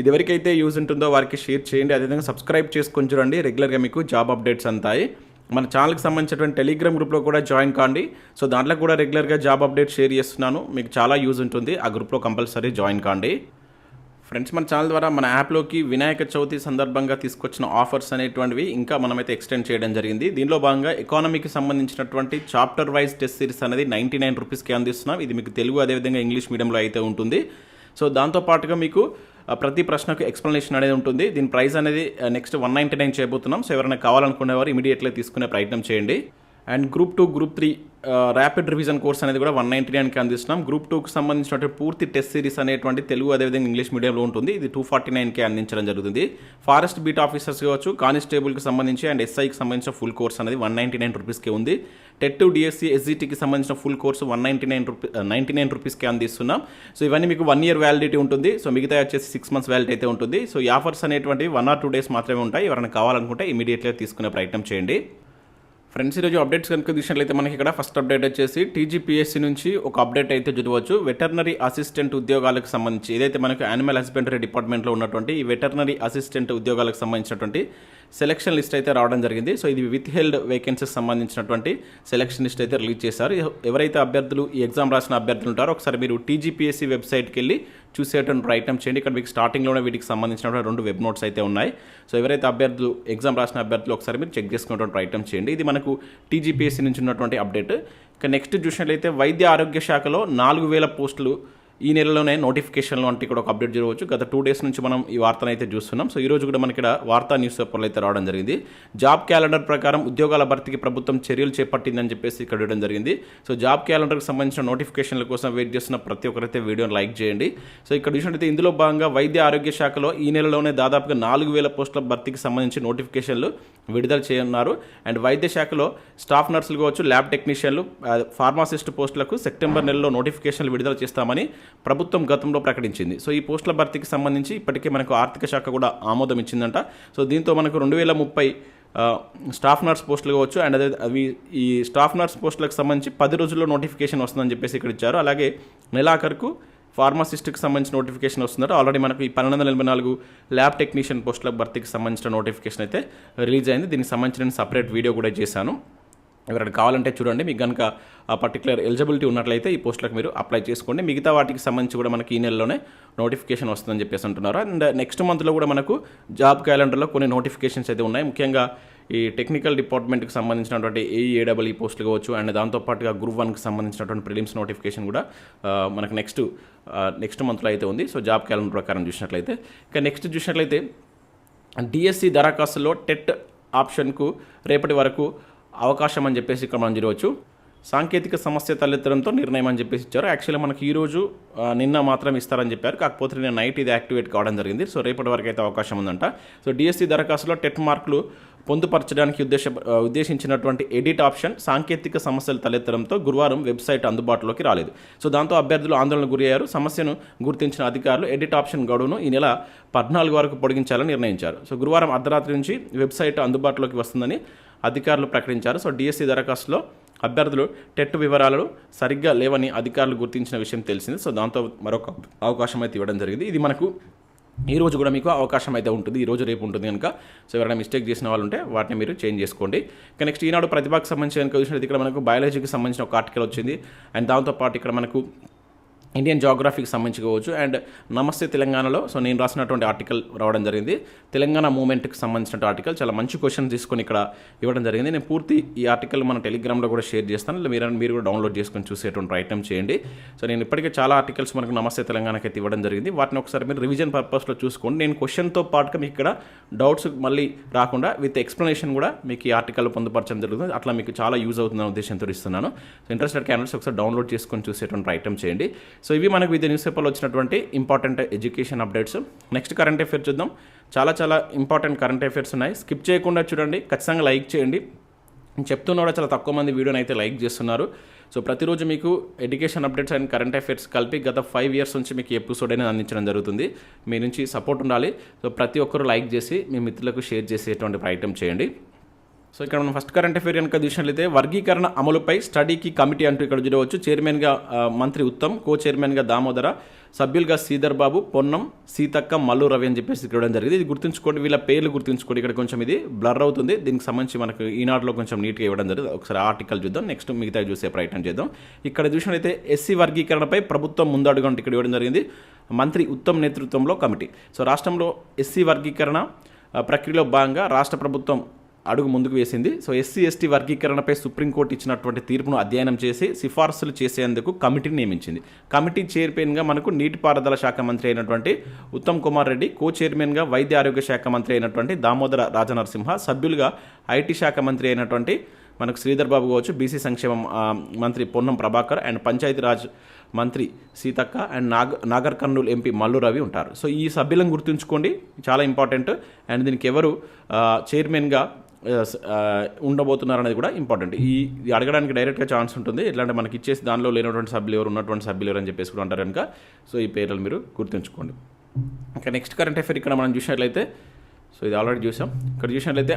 ఇది ఎవరికైతే యూజ్ ఉంటుందో వారికి షేర్ చేయండి. అదేవిధంగా సబ్స్క్రైబ్ చేసుకొని చూడండి. రెగ్యులర్గా మీకు జాబ్ అప్డేట్స్ అంతాయి. మన ఛానల్కి సంబంధించినటువంటి టెలిగ్రామ్ గ్రూప్లో కూడా జాయిన్ కాండి. సో దాంట్లో కూడా రెగ్యులర్గా జాబ్ అప్డేట్ షేర్ చేస్తున్నాను. మీకు చాలా యూజ్ ఉంటుంది. ఆ గ్రూప్లో కంపల్సరీ జాయిన్ కాండి. ఫ్రెండ్స్ మన ఛానల్ ద్వారా మన యాప్లోకి వినాయక చవితి సందర్భంగా తీసుకొచ్చిన ఆఫర్స్ అనేటువంటివి ఇంకా మనమైతే ఎక్స్టెండ్ చేయడం జరిగింది. దీనిలో భాగంగా ఎకానమీకి సంబంధించినటువంటి చాప్టర్ వైజ్ టెస్ట్ సిరీస్ అనేది నైంటీ నైన్ రూపీస్కి అందిస్తున్నాం. ఇది మీకు తెలుగు అదేవిధంగా ఇంగ్లీష్ మీడియంలో అయితే ఉంటుంది. సో దాంతో పాటుగా మీకు ప్రతి ప్రశ్నకు ఎక్స్ప్లెనేషన్ అనేది ఉంటుంది. దీని ప్రైస్ అనేది నెక్స్ట్ వన్ నైంటీ నైన్ చేయబోతున్నాం. సో ఎవరైనా కావాలనుకునే వారు ఇమీడియట్లీ తీసుకునే ప్రయత్నం చేయండి. And group two group three rapid revision course అనేది కూడా వన్ నైంటీ నైన్కి అందిస్తున్నాం. గ్రూప్ టూకి సంబంధించినటువంటి పూర్తి టెస్ట్ సిరీస్ అనేటువంటి తెలుగు అదేవిధంగా ఇంగ్లీష్ మీడియంలో ఉంటుంది. ఇది టూ ఫార్టీ నైన్కి అందించడం జరుగుతుంది. ఫారెస్ట్ బీట్ ఆఫీసర్స్ కావచ్చు కానిస్టేబుల్కి సంబంధించి అండ్ ఎస్ఐకి సంబంధించిన ఫుల్ కోర్స్ అనేది వన్ నైంటీ నైన్ రూపీస్కి ఉంది. టెట్ డిఎస్సి ఎస్జిటికి సంబంధించిన full course one ninety nine rupee ninety nine రూపీస్కి అందిస్తున్నాం. సో ఇవన్నీ మీకు వన్ ఇయర్ వ్యాలిడిటీ ఉంటుంది. సో మిగతా వచ్చేసి సిక్స్ మంత్స్ వ్యాలిడిటీ అయితే ఉంటుంది. సో ఈ ఆఫర్స్ అనేటువంటి వన్ ఆర్ టూ డేస్ మాత్రమే ఉంటాయి. ఎవరైనా కావాలనుకుంటే ఇమీడియట్గా తీసుకునే ప్రయత్నం చేయండి. ఫ్రెండ్స్ ఈరోజు అప్డేట్స్ కనుక చూసినట్లయితే మనకి ఇక్కడ ఫస్ట్ అప్డేట్ వచ్చేసి టీజీపీఎస్సీ నుంచి ఒక అప్డేట్ అయితే చదవచ్చు వెటర్నరీ అసిస్టెంట్ ఉద్యోగాలకు సంబంధించి ఏదైతే మనకు యానిమల్ హస్బెండరీ డిపార్ట్మెంట్లో ఉన్నటువంటి ఈ వెటర్నరీ అసిస్టెంట్ ఉద్యోగాలకు సంబంధించినటువంటి సెలక్షన్ లిస్ట్ అయితే రావడం జరిగింది. సో ఇది విత్ హెల్డ్ వేకెన్సీస్ సంబంధించినటువంటి సెలక్షన్ లిస్ట్ అయితే రిలీజ్ చేశారు. ఎవరైతే అభ్యర్థులు ఈ ఎగ్జామ్ రాసిన అభ్యర్థులు ఉంటారో ఒకసారి మీరు టీజీపీఎస్సీ వెబ్సైట్కి వెళ్ళి చూసేటువంటి ప్రయత్నం చేయండి. ఇక్కడ మీకు స్టార్టింగ్లోనే వీటికి సంబంధించినటువంటి రెండు వెబ్ నోట్స్ అయితే ఉన్నాయి. సో ఎవరైతే అభ్యర్థులు ఎగ్జామ్ రాసిన అభ్యర్థులు ఒకసారి మీరు చెక్ చేసుకునేటువంటి ప్రయత్నం చేయండి. ఇది మనకు టీజీపీఎస్సీ నుంచి ఉన్నటువంటి అప్డేట్ ఇక నెక్స్ట్ చూసినట్లయితే వైద్య ఆరోగ్య శాఖలో నాలుగు వేల పోస్టులు ఈ నెలలోనే నోటిఫికేషన్లు అంటే ఇక్కడ ఒక అప్డేట్ జరగవచ్చు. గత టూ డేస్ నుంచి మనం ఈ వార్తను అయితే చూస్తున్నాం. సో ఈ రోజు కూడా మనకి ఇక్కడ వార్తా న్యూస్ పేపర్లు అయితే రావడం జరిగింది. జాబ్ క్యాలెండర్ ప్రకారం ఉద్యోగాల భర్తీకి ప్రభుత్వం చర్యలు చేపట్టిందని చెప్పేసి ఇక్కడ ఇవ్వడం జరిగింది. సో జాబ్ క్యాలెండర్కి సంబంధించిన నోటిఫికేషన్ల కోసం వెయిట్ చేస్తున్న ప్రతి ఒక్కరైతే వీడియోని లైక్ చేయండి. సో ఇక్కడ చూసినట్టయితే ఇందులో భాగంగా వైద్య ఆరోగ్య శాఖలో ఈ నెలలోనే దాదాపుగా నాలుగు వేల పోస్టుల భర్తీకి సంబంధించి నోటిఫికేషన్లు విడుదల చేయనున్నారు. అండ్ వైద్య శాఖలో స్టాఫ్ నర్సులు కావచ్చు ల్యాబ్ టెక్నీషియన్లు ఫార్మాసిస్ట్ పోస్టులకు సెప్టెంబర్ నెలలో నోటిఫికేషన్లు విడుదల చేస్తామని ప్రభుత్వం గతంలో ప్రకటించింది. సో ఈ పోస్టుల భర్తీకి సంబంధించి ఇప్పటికే మనకు ఆర్థిక శాఖ కూడా ఆమోదం ఇచ్చిందంట. సో దీంతో మనకు రెండు వేల ముప్పై స్టాఫ్ నర్స్ పోస్టులు కావచ్చు అండ్ అదే అవి ఈ స్టాఫ్ నర్స్ పోస్టులకు సంబంధించి పది రోజుల్లో నోటిఫికేషన్ వస్తుందని చెప్పేసి ఇక్కడ ఇచ్చారు. అలాగే నెలాఖరుకు ఫార్మసిస్ట్కి సంబంధించిన నోటిఫికేషన్ వస్తుందంటే. ఆల్రెడీ మనకు ఈ పన్నెండు వందల ఎనభై నాలుగు ల్యాబ్ టెక్నీషియన్ పోస్టుల భర్తీకి సంబంధించిన నోటిఫికేషన్ అయితే రిలీజ్ అయింది. దీనికి సంబంధించిన సపరేట్ వీడియో కూడా చేశాను. ఎవరైనా కావాలంటే చూడండి. మీకు కనుక ఆ పర్టికులర్ ఎలిజిబిలిటీ ఉన్నట్లయితే ఈ పోస్టులకు మీరు అప్లై చేసుకోండి. మిగతా వాటికి సంబంధించి కూడా మనకి ఈ నెలలోనే నోటిఫికేషన్ వస్తుందని చెప్పేసి అంటున్నారు. అండ్ నెక్స్ట్ మంత్లో కూడా మనకు జాబ్ క్యాలెండర్లో కొన్ని నోటిఫికేషన్స్ అయితే ఉన్నాయి. ముఖ్యంగా ఈ టెక్నికల్ డిపార్ట్మెంట్కి సంబంధించినటువంటి ఏఈఏడబ్ల్యూ పోస్టులు కావచ్చు అండ్ దాంతోపాటుగా గ్రూప్ వన్కి సంబంధించినటువంటి ప్రిలిమ్స్ నోటిఫికేషన్ కూడా మనకు నెక్స్ట్ నెక్స్ట్ మంత్లో అయితే ఉంది. సో జాబ్ క్యాలెండర్ ప్రకారం చూసినట్లయితే. ఇంకా నెక్స్ట్ చూసినట్లయితే డిఎస్సి దరఖాస్తులో టెట్ ఆప్షన్కు రేపటి వరకు అవకాశం అని చెప్పేసి ఇక్కడ మనం చూడవచ్చు. సాంకేతిక సమస్య తలెత్తడంతో నిర్ణయం అని చెప్పేసి ఇచ్చారు. యాక్చువల్లీ మనకి ఈరోజు నిన్న మాత్రం ఇస్తారని చెప్పారు. కాకపోతే నేను నైట్ ఇది యాక్టివేట్ కావడం జరిగింది. సో రేపటి వరకు అయితే అవకాశం ఉందంట. సో డిఎస్సి దరఖాస్తులో టెట్ మార్కులు పొందుపరచడానికి ఉద్దేశ ఉద్దేశించినటువంటి ఎడిట్ ఆప్షన్ సాంకేతిక సమస్యలు తలెత్తడంతో గురువారం వెబ్సైట్ అందుబాటులోకి రాలేదు. సో దాంతో అభ్యర్థులు ఆందోళన గురయ్యారు. సమస్యను గుర్తించిన అధికారులు ఎడిట్ ఆప్షన్ గడువును ఈ నెల పద్నాలుగు వరకు పొడిగించాలని నిర్ణయించారు. సో గురువారం అర్ధరాత్రి నుంచి వెబ్సైట్ అందుబాటులోకి వస్తుందని అధికారులు ప్రకటించారు. సో డిఎస్సి దరఖాస్తులో అభ్యర్థులు టెట్ వివరాలు సరిగ్గా లేవని అధికారులు గుర్తించిన విషయం తెలిసింది. సో దాంతో మరొక అవకాశం అయితే ఇవ్వడం జరిగింది. ఇది మనకు ఈ రోజు కూడా మీకు అవకాశం అయితే ఉంటుంది. ఈ రోజు రేపు ఉంటుంది కనుక. సో ఎవరైనా మిస్టేక్ చేసిన వాళ్ళు ఉంటే వాటిని మీరు చేంజ్ చేసుకోండి. ఇక నెక్స్ట్ ఈనాడు ప్రతిభకు సంబంధించి కనుక చూసినట్టు ఇక్కడ మనకు బయాలజీకి సంబంధించిన ఒక ఆర్టికల్ వచ్చింది. అండ్ దాంతోపాటు ఇక్కడ మనకు ఇండియన్ జాగ్రఫీకి సంబంధించి కావచ్చు. అండ్ నమస్తే తెలంగాణలో. సో నేను రాసినటువంటి ఆర్టికల్ రావడం జరిగింది. తెలంగాణ మూమెంట్కి సంబంధించిన ఆర్టికల్ చాలా మంచి క్వశ్చన్ తీసుకొని ఇక్కడ ఇవ్వడం జరిగింది. నేను పూర్తి ఈ ఆర్టికల్ మన టెలిగ్రామ్లో కూడా షేర్ చేస్తాను. ఇలా మీరు మీరు కూడా డౌన్లోడ్ చేసుకొని చూసేటువంటి ప్రయత్నం చేయండి. సో నేను ఇప్పటికే చాలా ఆర్టికల్స్ మనకు నమస్తే తెలంగాణకి అయితే ఇవ్వడం జరిగింది. వాటిని ఒకసారి మీరు రివిజన్ పర్పస్లో చూసుకోండి. నేను క్వశ్చన్తో పాటుగా మీకు ఇక్కడ డౌట్స్ మళ్ళీ రాకుండా విత్ ఎక్స్ప్లెనేషన్ కూడా మీకు ఈ ఆర్టికల్ పొందుపరచడం జరుగుతుంది. అట్లా మీకు చాలా యూజ్ అవుతుందనే ఉద్దేశంతో ఇస్తున్నాను. సో ఇంట్రెస్టెడ్ క్యాండిడేట్స్ ఒకసారి డౌన్లోడ్ చేసుకొని చూసేటువంటి ప్రయత్నం చేయండి. సో ఇవి మనకు వివిధ న్యూస్ పేపర్లో వచ్చినటువంటి important education updates next current affair చూద్దాం. చాలా చాలా ఇంపార్టెంట్ కరెంట్ అఫేర్స్ ఉన్నాయి. స్కిప్ చేయకుండా చూడండి. ఖచ్చితంగా లైక్ చేయండి. చెప్తున్న చెప్తున్నా కూడా చాలా తక్కువ మంది వీడియోని అయితే లైక్ చేస్తున్నారు. సో ప్రతిరోజు మీకు education updates and current affairs కలిపి గత ఫైవ్ ఇయర్స్ నుంచి మీకు ఎపిసోడ్ అనేది అందించడం జరుగుతుంది. మీ నుంచి సపోర్ట్ ఉండాలి. సో ప్రతి ఒక్కరు లైక్ చేసి మీ మిత్రులకు షేర్ చేసేటువంటి ప్రయత్నం చేయండి. సో ఇక్కడ మనం ఫస్ట్ కరెంట్ అఫేర్ కనుక చూసినట్లయితే వర్గీకరణ అమలుపై స్టడీకి కమిటీ అంటూ ఇక్కడ చూడవచ్చు. చైర్మన్గా మంత్రి ఉత్తమ్ కో చైర్మన్గా దామోదర సభ్యులుగా శ్రీధర్ బాబు పొన్నం సీతక్క మల్లు రవి అని చెప్పేసి ఇక్కడ జరిగింది. ఇది గుర్తుంచుకోండి వీళ్ళ పేర్లు గుర్తుంచుకోండి. ఇక్కడ కొంచెం ఇది బ్లర్ అవుతుంది. దీనికి సంబంధించి మనకు ఈనాడులో కొంచెం నీట్గా ఇవ్వడం జరిగింది. ఒకసారి ఆర్టికల్ చూద్దాం. నెక్స్ట్ మిగతా చూసే ప్రయత్నం చేద్దాం. ఇక్కడ చూసినట్లయితే ఎస్సీ వర్గీకరణపై ప్రభుత్వం ముందడుగు అంటే ఇక్కడ ఇవ్వడం జరిగింది. మంత్రి ఉత్తమ్ నేతృత్వంలో కమిటీ. సో రాష్ట్రంలో ఎస్సీ వర్గీకరణ ప్రక్రియలో భాగంగా రాష్ట్ర ప్రభుత్వం అడుగు ముందుకు వేసింది. సో ఎస్సీ ఎస్టీ వర్గీకరణపై సుప్రీంకోర్టు ఇచ్చినటువంటి తీర్పును అధ్యయనం చేసి సిఫార్సులు చేసేందుకు కమిటీని నియమించింది. కమిటీ చైర్మన్గా మనకు నీటిపారుదల శాఖ మంత్రి అయినటువంటి ఉత్తమ్ కుమార్ రెడ్డి కో చైర్మన్గా వైద్య ఆరోగ్య శాఖ మంత్రి అయినటువంటి దామోదర రాజనరసింహ సభ్యులుగా ఐటీ శాఖ మంత్రి అయినటువంటి మనకు శ్రీధర్ బాబు కావచ్చు బీసీ సంక్షేమం మంత్రి పొన్నం ప్రభాకర్ అండ్ పంచాయతీరాజ్ మంత్రి సీతక్క అండ్ నాగ నాగర్ కర్నూలు ఎంపీ మల్లు రవి ఉంటారు. సో ఈ సభ్యులను గుర్తుంచుకోండి. చాలా ఇంపార్టెంట్. అండ్ దీనికి ఎవరు చైర్మన్గా Uh, ఉండబోతున్నారు అనేది కూడా ఇంపార్టెంట్ ఈ అడగడానికి డైరెక్ట్గా ఛాన్స్ ఉంటుంది. ఎట్లంటే మనకి ఇచ్చేసి దానిలో లేనటువంటి సభ్యులు ఎవరు ఉన్నటువంటి సభ్యులు ఎవరు అని చెప్పేసి కూడా అంటారు కనుక. సో ఈ పేర్లు మీరు గుర్తుంచుకోండి. ఇంకా నెక్స్ట్ కరెంట్ అఫేర్ ఇక్కడ మనం చూసినట్లయితే సో ఇది ఆల్రెడీ చూసాం. ఇక్కడ చూసినట్లయితే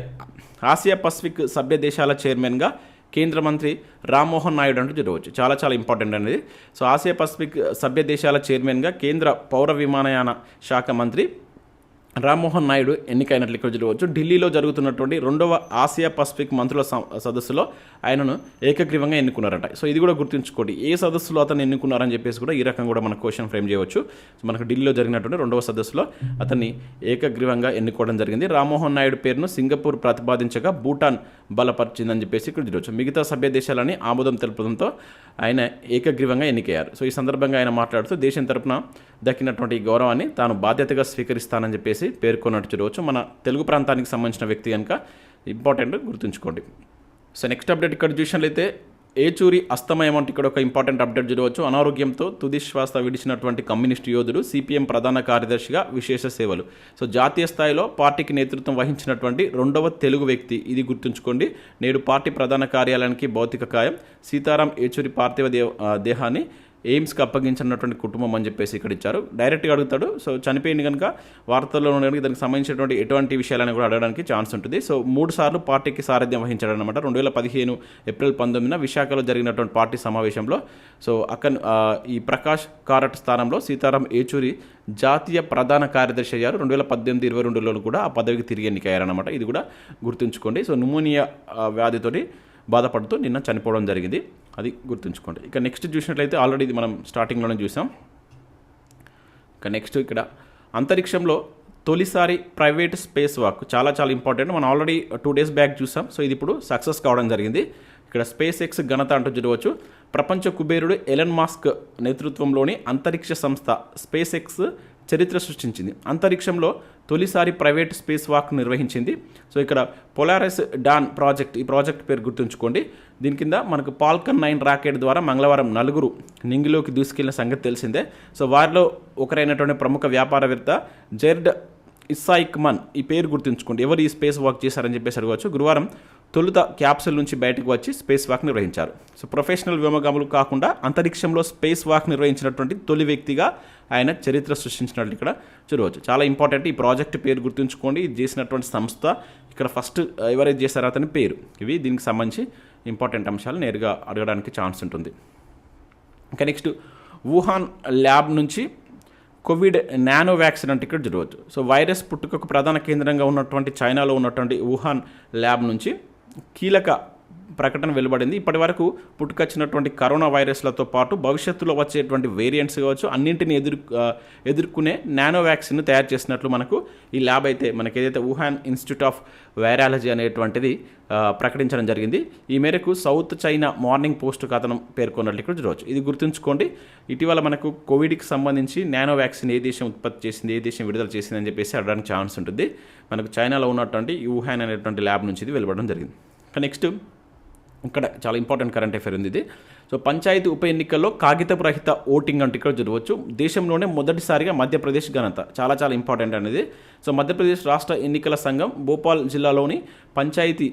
ఆసియా పసిఫిక్ సభ్య దేశాల చైర్మన్గా కేంద్ర మంత్రి రామ్మోహన్ నాయుడు అంటూ చూడవచ్చు చాలా చాలా ఇంపార్టెంట్ అనేది. సో ఆసియా పసిఫిక్ సభ్య దేశాల చైర్మన్గా కేంద్ర పౌర విమానయాన శాఖ మంత్రి రామ్మోహన్ నాయుడు ఎన్నికైనట్లు ఇక్కడ చూడవచ్చు. ఢిల్లీలో జరుగుతున్నటువంటి రెండవ ఆసియా పసిఫిక్ మంత్రుల సదస్సులో ఆయనను ఏకగ్రీవంగా ఎన్నుకున్నారట. సో ఇది కూడా గుర్తుంచుకోండి. ఏ సదస్సులో అతను ఎన్నుకున్నారని చెప్పేసి కూడా ఈ రకంగా కూడా మన క్వశ్చన్ ఫ్రేమ్ చేయవచ్చు. సో మనకు ఢిల్లీలో జరిగినటువంటి రెండవ సదస్సులో అతన్ని ఏకగ్రీవంగా ఎన్నుకోవడం జరిగింది. రామ్మోహన్ నాయుడు పేరును సింగపూర్ ప్రతిపాదించగా భూటాన్ బలపరిచిందని చెప్పేసి ఇక్కడ చూడవచ్చు. మిగతా సభ్య దేశాలని ఆమోదం తెలపడంతో ఆయన ఏకగ్రీవంగా ఎన్నికయ్యారు. సో ఈ సందర్భంగా ఆయన మాట్లాడుతూ దేశం తరపున దక్కినటువంటి ఈ గౌరవాన్ని తాను బాధ్యతగా స్వీకరిస్తానని చెప్పేసి చెప్పేసి పేర్కొన్నట్టు చూడవచ్చు. మన తెలుగు ప్రాంతానికి సంబంధించిన వ్యక్తి కనుక ఇంపార్టెంట్ గుర్తుంచుకోండి. సో నెక్స్ట్ అప్డేట్ ఇక్కడ చూసినట్లయితే ఏచూరి అస్తమయం అంటే ఇక్కడ ఒక ఇంపార్టెంట్ అప్డేట్ చూడవచ్చు. అనారోగ్యంతో తుది శ్వాస విడిచినటువంటి కమ్యూనిస్టు యోధుడు సిపిఎం ప్రధాన కార్యదర్శిగా విశేష సేవలు. సో జాతీయ స్థాయిలో పార్టీకి నేతృత్వం వహించినటువంటి రెండవ తెలుగు వ్యక్తి ఇది గుర్తుంచుకోండి. నేడు పార్టీ ప్రధాన కార్యాలయానికి భౌతిక కాయం. సీతారాం ఏచూరి పార్థివ దేహాన్ని ఎయిమ్స్కి అప్పగించినటువంటి కుటుంబం అని చెప్పేసి ఇక్కడ ఇచ్చారు. డైరెక్ట్గా అడుగుతాడు. సో చనిపోయింది కనుక వార్తల్లో ఉండడానికి కనుక దానికి సంబంధించినటువంటి ఎటువంటి విషయాలను కూడా అడగడానికి ఛాన్స్ ఉంటుంది. సో మూడు సార్లు పార్టీకి సారథ్యం వహించాడు అనమాట రెండు వేల పదిహేను ఏప్రిల్ పంతొమ్మిదిన విశాఖలో జరిగినటువంటి పార్టీ సమావేశంలో. సో అక్కడ ఈ ప్రకాష్ కారట్ స్థానంలో సీతారాం ఏచూరి జాతీయ ప్రధాన కార్యదర్శి అయ్యారు. రెండు వేల పద్దెనిమిది ఇరవై రెండులో కూడా ఆ పదవికి తిరిగి ఎన్నికయ్యారనమాట ఇది కూడా గుర్తుంచుకోండి. సో న్యూమోనియా వ్యాధితోటి బాధపడుతూ నిన్న చనిపోవడం జరిగింది. అది గుర్తుంచుకోండి. ఇక నెక్స్ట్ చూసినట్లయితే ఆల్రెడీ ఇది మనం స్టార్టింగ్లోనే చూసాం. ఇక నెక్స్ట్ ఇక్కడ అంతరిక్షంలో తొలిసారి ప్రైవేట్ స్పేస్ వాక్ చాలా చాలా ఇంపార్టెంట్ మనం ఆల్రెడీ టూ డేస్ బ్యాక్ చూసాం. సో ఇది ఇప్పుడు సక్సెస్ కావడం జరిగింది. ఇక్కడ స్పేస్ ఎక్స్ ఘనత అంటూ చూడవచ్చు. ప్రపంచ కుబేరుడు ఎలన్ మాస్క్ నేతృత్వంలోని అంతరిక్ష సంస్థ స్పేస్ ఎక్స్ చరిత్ర సృష్టించింది. అంతరిక్షంలో తొలిసారి ప్రైవేట్ స్పేస్ వాక్ నిర్వహించింది. సో ఇక్కడ పొలారస్ డాన్ ప్రాజెక్ట్ ఈ ప్రాజెక్ట్ పేరు గుర్తుంచుకోండి. దీని కింద మనకు పాల్కన్ నైన్ రాకెట్ ద్వారా మంగళవారం నలుగురు నింగిలోకి దూసుకెళ్ళిన సంగతి తెలిసిందే. సో వారిలో ఒకరైనటువంటి ప్రముఖ వ్యాపారవేత్త జెర్డ్ ఇస్సాయిక్ మన్ ఈ పేరు గుర్తుంచుకోండి. ఎవరు ఈ స్పేస్ వాక్ చేశారని చెప్పేసి అడగవచ్చు. గురువారం తొలుత క్యాప్సూల్ నుంచి బయటకు వచ్చి స్పేస్ వాక్ నిర్వహించారు. సో ప్రొఫెషనల్ వ్యోమగాములు కాకుండా అంతరిక్షంలో స్పేస్ వాక్ నిర్వహించినటువంటి తొలి వ్యక్తిగా ఆయన చరిత్ర సృష్టించినట్లు ఇక్కడ చూడవచ్చు. చాలా ఇంపార్టెంట్ ఈ ప్రాజెక్ట్ పేరు గుర్తుంచుకోండి. ఇది చేసినటువంటి సంస్థ ఇక్కడ ఫస్ట్ ఎవరైతే చేశారో అతని పేరు. ఇవి దీనికి సంబంధించి ఇంపార్టెంట్ అంశాలు నేరుగా అడగడానికి ఛాన్స్ ఉంటుంది. ఇంకా నెక్స్ట్ వుహాన్ ల్యాబ్ నుంచి కోవిడ్ నానో వ్యాక్సిన్ అంటే ఇక్కడ చూడవచ్చు. సో వైరస్ పుట్టుకకు ప్రధాన కేంద్రంగా ఉన్నటువంటి చైనాలో ఉన్నటువంటి వుహాన్ ల్యాబ్ నుంచి కీలక ప్రకటన వెలువడింది. ఇప్పటి వరకు పుట్టుకొచ్చినటువంటి కరోనా వైరస్లతో పాటు భవిష్యత్తులో వచ్చేటువంటి వేరియంట్స్ కావచ్చు అన్నింటిని ఎదురు ఎదుర్కొనే నానో వ్యాక్సిన్ తయారు చేసినట్లు మనకు ఈ ల్యాబ్ అయితే మనకి ఏదైతే వుహాన్ ఇన్స్టిట్యూట్ ఆఫ్ వైరాలజీ అనేటువంటిది ప్రకటించడం జరిగింది. ఈ మేరకు సౌత్ చైనా మార్నింగ్ పోస్ట్ కథనం పేర్కొన్నట్లు ఇక్కడ చూడవచ్చు. ఇది గుర్తుంచుకోండి ఇటీవల మనకు కోవిడ్కి సంబంధించి నానో వ్యాక్సిన్ ఏ దేశం ఉత్పత్తి చేసింది ఏ దేశం విడుదల చేసింది అని చెప్పేసి అడగడానికి ఛాన్స్ ఉంటుంది. మనకు చైనాలో ఉన్నటువంటి వుహాన్ అనేటువంటి ల్యాబ్ నుంచి ఇది వెలువడడం జరిగింది. నెక్స్ట్ ఇక్కడ చాలా ఇంపార్టెంట్ కరెంట్ అఫేర్ ఉంది ఇది. సో పంచాయతీ ఉప ఎన్నికల్లో కాగితపు రహిత ఓటింగ్ అంటే ఇక్కడ జరగవచ్చు దేశంలోనే మొదటిసారిగా మధ్యప్రదేశ్ ఘనత చాలా చాలా ఇంపార్టెంట్ అనేది. సో మధ్యప్రదేశ్ రాష్ట్ర ఎన్నికల సంఘం భోపాల్ జిల్లాలోని పంచాయతీ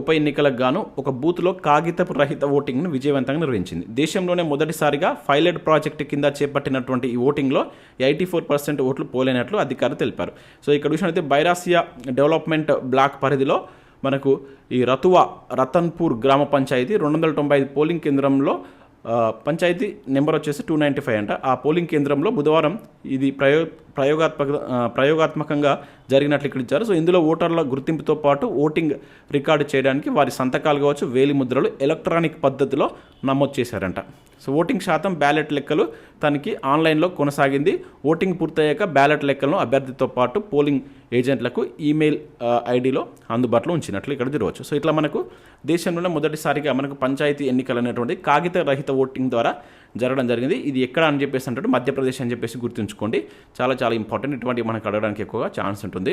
ఉప ఎన్నికలకు గాను ఒక బూత్లో కాగితపు రహిత ఓటింగ్ను విజయవంతంగా నిర్వహించింది. దేశంలోనే మొదటిసారిగా ఫైలెడ్ ప్రాజెక్టు కింద చేపట్టినటువంటి ఈ ఓటింగ్లో ఎయిటీ ఫోర్ పర్సెంట్ ఓట్లు పోలేనట్లు అధికారులు తెలిపారు. సో ఇక్కడ చూసినట్లయితే బైరాసియా డెవలప్మెంట్ బ్లాక్ పరిధిలో మనకు ఈ రతువా రతన్పూర్ గ్రామ పంచాయతీ రెండు వందల తొంభై ఐదు పోలింగ్ కేంద్రంలో పంచాయతీ నెంబర్ వచ్చేసి టూ నైంటీ ఫైవ్ అంట. ఆ పోలింగ్ కేంద్రంలో బుధవారం ఇది ప్రయో ప్రయోగాత్మక ప్రయోగాత్మకంగా జరిగినట్లు ఇక్కడ ఇచ్చారు. సో ఇందులో ఓటర్ల గుర్తింపుతో పాటు ఓటింగ్ రికార్డు చేయడానికి వారి సంతకాలు కావచ్చు వేలి ముద్రలు ఎలక్ట్రానిక్ పద్ధతిలో నమోదు చేశారంట. సో ఓటింగ్ శాతం బ్యాలెట్ లెక్కలు తనకి ఆన్లైన్లో కొనసాగింది. ఓటింగ్ పూర్తయ్యాక బ్యాలెట్ లెక్కలను అభ్యర్థితో పాటు పోలింగ్ ఏజెంట్లకు ఈమెయిల్ ఐడిలో అందుబాటులో ఉంచినట్లు ఇక్కడ చూడవచ్చు సో ఇట్లా మనకు దేశంలోనే మొదటిసారిగా మనకు పంచాయతీ ఎన్నికలు అనేటువంటి కాగిత రహిత ఓటింగ్ ద్వారా జరగడం జరిగింది. ఇది ఎక్కడ అని చెప్పేసి అంటే మధ్యప్రదేశ్ అని చెప్పేసి గుర్తుంచుకోండి. చాలా చాలా ఇంపార్టెంట్. ఇటువంటి మనకు అడగడానికి ఎక్కువగా ఛాన్స్ ఉంటుంది.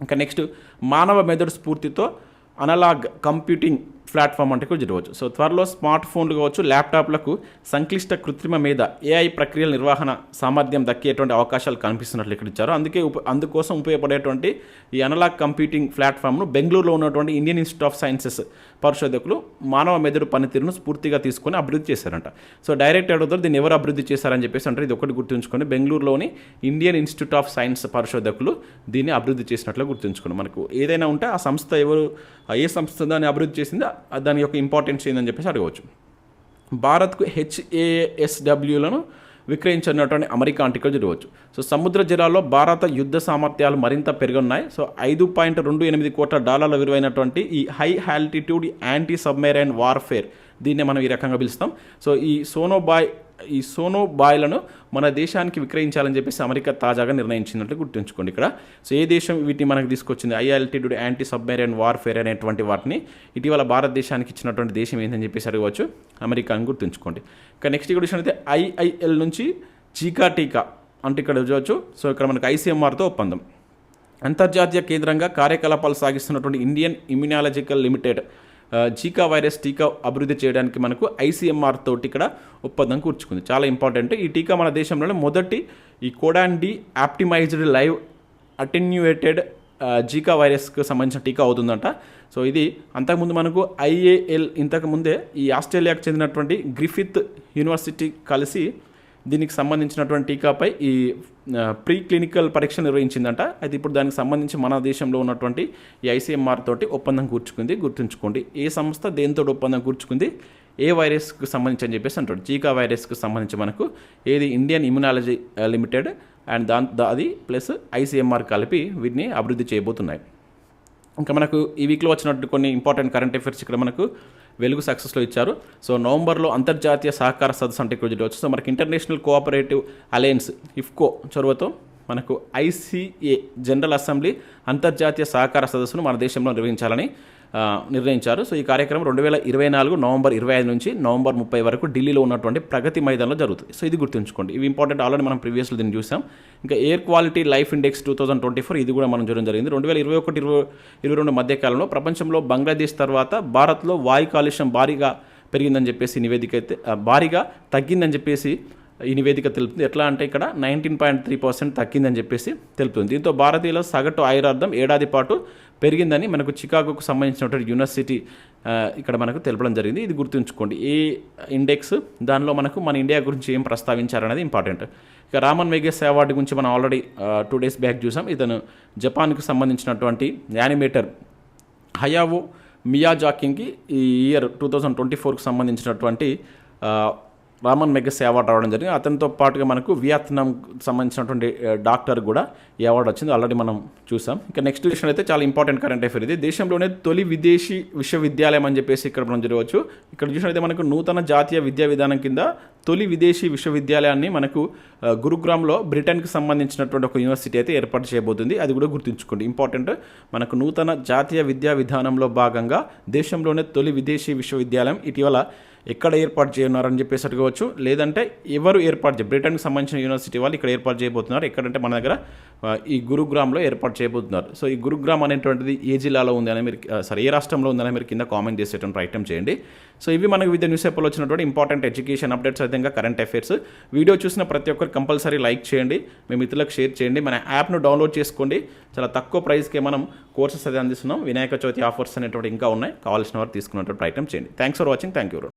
ఇంకా నెక్స్ట్ మానవ మెదడు స్ఫూర్తితో అనలాగ్ కంప్యూటింగ్ ప్లాట్ఫామ్ అంటే కూడా జరగవచ్చు సో త్వరలో స్మార్ట్ ఫోన్లు కావచ్చు ల్యాప్టాప్లకు సంక్లిష్ట కృత్రిమ మీద ఏఐ ప్రక్రియల నిర్వహణ సామర్థ్యం దక్కేటువంటి అవకాశాలు కనిపిస్తున్నట్లు ఇక్కడ ఇచ్చారు. అందుకే ఉప అందుకోసం ఉపయోగపడేటువంటి ఈ అనలాగ్ కంప్యూటింగ్ ప్లాట్ఫామ్ను బెంగళూరులో ఉన్నటువంటి ఇండియన్ ఇన్స్టిట్యూట్ ఆఫ్ సైన్సెస్ పరిశోధకులు మానవ మెదడు పనితీరును స్ఫూర్తిగా తీసుకొని అభివృద్ధి చేశారంట. సో డైరెక్ట్ అడుగుతారు దీన్ని ఎవరు అభివృద్ధి చేశారని చెప్పేసి అంటారు. ఇది ఒకటి గుర్తుంచుకొని బెంగళూరులోని ఇండియన్ ఇన్స్టిట్యూట్ ఆఫ్ సైన్స్ పరిశోధకులు దీన్ని అభివృద్ధి చేసినట్లు గుర్తుంచుకోండి. మనకు ఏదైనా ఉంటే ఆ సంస్థ ఎవరు ఏ సంస్థ దాన్ని అభివృద్ధి చేసిందో దాని యొక్క ఇంపార్టెన్స్ ఏందని చెప్పేసి అడగవచ్చు. భారత్కు హెచ్ఏఎస్డబ్ల్యూలను విక్రయించినటువంటి అమెరికా అంటికలు జరగవచ్చు సో సముద్ర జలాల్లో భారత యుద్ధ సామర్థ్యాలు మరింత పెరుగున్నాయి సో ఐదు పాయింట్ రెండు ఎనిమిది కోట్ల డాలర్ల విలువైనటువంటి ఈ high altitude anti submarine warfare దీన్నే మనం ఈ రకంగా పిలుస్తాం. సో ఈ సోనోబాయ్ ఈ సోనో బాయ్లను మన దేశానికి విక్రయించాలని చెప్పేసి అమెరికా తాజాగా నిర్ణయించినట్లు గుర్తుంచుకోండి ఇక్కడ. సో ఏ దేశం వీటిని మనకు తీసుకొచ్చింది? ఐఆల్టిట్యూడ్ యాంటీ సబ్మెరైన్ వార్ఫేర్ అనేటువంటి వాటిని ఇటీవల భారతదేశానికి ఇచ్చినటువంటి దేశం ఏంటని చెప్పేసి అడగవచ్చు. అమెరికా అని గుర్తుంచుకోండి. ఇక నెక్స్ట్ ఇక్కడ విషయం అయితే ఐఐఎల్ నుంచి చీకా టీకా అంటే ఇక్కడ చూడవచ్చు సో ఇక్కడ మనకు ఐసీఎంఆర్తో ఒప్పందం. అంతర్జాతీయ కేంద్రంగా కార్యకలాపాలు సాగిస్తున్నటువంటి Indian immunological limited Zika virus టీకా అభివృద్ధి చేయడానికి మనకు ఐసీఎంఆర్ తోటి ఇక్కడ ఒప్పందం కూర్చుకుంది. చాలా ఇంపార్టెంట్. ఈ టీకా మన దేశంలోనే మొదటి ఈ codon deoptimised live attenuated Zika వైరస్కి సంబంధించిన టీకా అవుతుందంట. సో ఇది అంతకుముందు మనకు ఐఏఎల్ ఇంతకుముందే ఈ ఆస్ట్రేలియాకు చెందినటువంటి గ్రిఫిత్ యూనివర్సిటీ కలిసి దీనికి సంబంధించినటువంటి టీకాపై ఈ ప్రీ క్లినికల్ పరీక్ష నిర్వహించిందంట. అయితే ఇప్పుడు దానికి సంబంధించి మన దేశంలో ఉన్నటువంటి ఈ ఐసీఎంఆర్ తోటి ఒప్పందం కూర్చుకుంది గుర్తుంచుకోండి. ఏ సంస్థ దేనితో ఒప్పందం కూర్చుకుంది? ఏ వైరస్కి సంబంధించి అని చెప్పేసి అంటాడు. జీకా వైరస్కి సంబంధించి మనకు ఏది ఇండియన్ ఇమ్యునాలజీ లిమిటెడ్ అండ్ దాని దా- అది ప్లస్ ఐసీఎంఆర్ కలిపి వీటిని అభివృద్ధి చేయబోతున్నాయి. ఇంకా మనకు ఈ వీక్లో వచ్చినట్టు కొన్ని ఇంపార్టెంట్ కరెంట్ అఫైర్స్ ఇక్కడ మనకు వెలుగు సక్సెస్లో ఇచ్చారు. సో నవంబర్లో అంతర్జాతీయ సహకార సదస్సు అంటే ఇక్కడ వచ్చి సో మనకి ఇంటర్నేషనల్ కోఆపరేటివ్ అలయన్స్ ఇఫ్కో చొరవతో మనకు ఐసీఏ జనరల్ అసెంబ్లీ అంతర్జాతీయ సహకార సదస్సును మన దేశంలో నిర్వహించాలని నిర్ణయించారు. సో ఈ కార్యక్రమం రెండు వేల ఇరవై నాలుగు నవంబర్ ఇరవై ఐదు నుంచి నవంబర్ ముప్పై వరకు ఢిల్లీలో ఉన్నటువంటి ప్రగతి మైదానంలో జరుగుతుంది. సో ఇది గుర్తుంచుకోండి. ఇవి ఇంపార్టెంట్ ఆల్రెడీ మనం ప్రీవియస్లో దీన్ని చూసాం. ఇంకా air quality life index two thousand twenty four ఇది కూడా మనం చూడడం జరిగింది. రెండు వేల ఇరవై ఒకటి ఇరవై ఇరవై రెండు మధ్యకాలంలో ప్రపంచంలో బంగ్లాదేశ్ తర్వాత భారత్లో వాయు కాలుష్యం భారీగా పెరిగిందని చెప్పేసి నివేదిక అయితే భారీగా తగ్గిందని చెప్పేసి ఈ నివేదిక తెలుపుతుంది. ఎట్లా అంటే ఇక్కడ నైన్టీన్ పాయింట్ త్రీ పర్సెంట్ తగ్గిందని చెప్పేసి తెలుపుతుంది. దీంతో భారతీయుల సగటు ఆయురార్థం ఏడాది పాటు పెరిగిందని మనకు చికాగోకు సంబంధించినటువంటి యూనివర్సిటీ ఇక్కడ మనకు తెలపడం జరిగింది. ఇది గుర్తుంచుకోండి. ఏ ఇండెక్స్ దానిలో మనకు మన ఇండియా గురించి ఏం ప్రస్తావించారనేది ఇంపార్టెంట్. ఇక రామన్ మెగేస్ అవార్డు గురించి మనం ఆల్రెడీ టూ డేస్ బ్యాక్ చూసాం. ఇతను జపాన్కు సంబంధించినటువంటి యానిమేటర్ హయావో మియాజాకింగ్కి ఈ ఇయర్ టూ థౌజండ్ ట్వంటీ ఫోర్కి సంబంధించినటువంటి రామన్ మెగస్ అవార్డు రావడం జరిగింది. అతనితో పాటుగా మనకు వియత్నాం సంబంధించినటువంటి డాక్టర్ కూడా ఈ అవార్డు వచ్చింది. ఆల్రెడీ మనం చూసాం. ఇంకా నెక్స్ట్ విషయం అయితే చాలా ఇంపార్టెంట్ కరెంట్ అఫేర్ ఇది. దేశంలోనే తొలి విదేశీ విశ్వవిద్యాలయం అని చెప్పేసి ఇక్కడ మనం జరగవచ్చు ఇక్కడ చూసినట్లయితే మనకు నూతన జాతీయ విద్యా విధానం కింద తొలి విదేశీ విశ్వవిద్యాలయాన్ని మనకు గురుగ్రామ్లో బ్రిటన్కి సంబంధించినటువంటి ఒక యూనివర్సిటీ అయితే ఏర్పాటు చేయబోతుంది. అది కూడా గుర్తుంచుకోండి. ఇంపార్టెంట్ మనకు నూతన జాతీయ విద్యా విధానంలో భాగంగా దేశంలోనే తొలి విదేశీ విశ్వవిద్యాలయం ఇటీవల ఎక్కడ ఏర్పాటు చేయనున్నారని చెప్పేసి అడగవచ్చు లేదంటే ఎవరు ఏర్పాటు చేయ బ్రిటన్కి సంబంధించిన యూనివర్సిటీ వాళ్ళు ఇక్కడ ఏర్పాటు చేయబోతున్నారు. ఎక్కడంటే మన దగ్గర ఈ గురుగ్రామ్లో ఏర్పాటు చేయబోతున్నారు. సో ఈ గురుగ్రామ్ అనేటువంటిది ఏ జిల్లాలో ఉంది అని మీరు సారీ ఏ రాష్ట్రంలో ఉందని మీరు కింద కామెంట్ చేసేటువంటి ప్రయత్నం చేయండి. సో ఇవి మనకు వివిధ న్యూస్ పేపర్లో వచ్చినటువంటి ఇంపార్టెంట్ ఎడ్యుకేషన్ అప్డేట్స్ విధంగా కరెంట్ అఫైర్స్. వీడియో చూసిన ప్రతి ఒక్కరు కంపల్సరీ లైక్ చేయండి. మీ మిత్రులకు షేర్ చేయండి. మన యాప్ను డౌన్లోడ్ చేసుకోండి. చాలా తక్కువ ప్రైస్కే మనం కోర్సెస్ అది అందిస్తున్నాం. వినాయక చవితి ఆఫర్స్ అనేటువంటి ఇంకా ఉన్నాయి. కావాల్సిన వారు తీసుకున్నటువంటి ప్రయత్నం చేయండి. Thanks for watching. Thank you